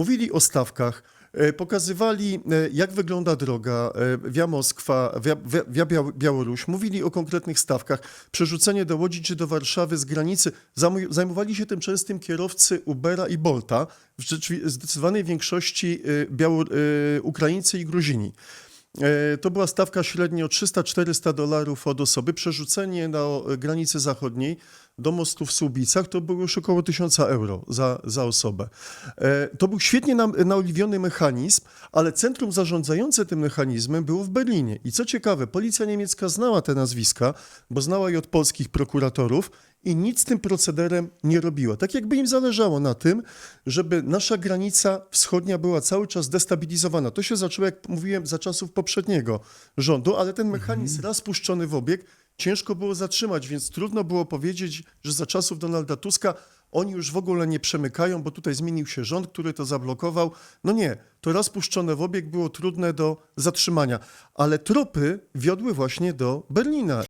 Mówili o stawkach, e, pokazywali, e, jak wygląda droga e, Via Moskwa, Via, Via, Via Biał- Białoruś. Mówili o konkretnych stawkach. Przerzucenie do Łodzi czy do Warszawy z granicy. Zajmowali się tym częstym kierowcy Ubera i Bolta, w zdecydowanej większości Biało, Ukraińcy i Gruzini. To była stawka średnio 300-400 dolarów od osoby. Przerzucenie na granicy zachodniej do mostu w Słubicach to było już około 1000 euro za, za osobę. E, To był świetnie naoliwiony mechanizm, ale centrum zarządzające tym mechanizmem było w Berlinie. I co ciekawe, policja niemiecka znała te nazwiska, bo znała je od polskich prokuratorów i nic z tym procederem nie robiła. Tak jakby im zależało na tym, żeby nasza granica wschodnia była cały czas destabilizowana. To się zaczęło, jak mówiłem, za czasów poprzedniego rządu, ale ten mechanizm raz puszczony w obieg, ciężko było zatrzymać, więc trudno było powiedzieć, że za czasów Donalda Tuska oni już w ogóle nie przemykają, bo tutaj zmienił się rząd, który to zablokował. No nie, to raz puszczone w obieg było trudne do zatrzymania, ale tropy wiodły właśnie do Berlina.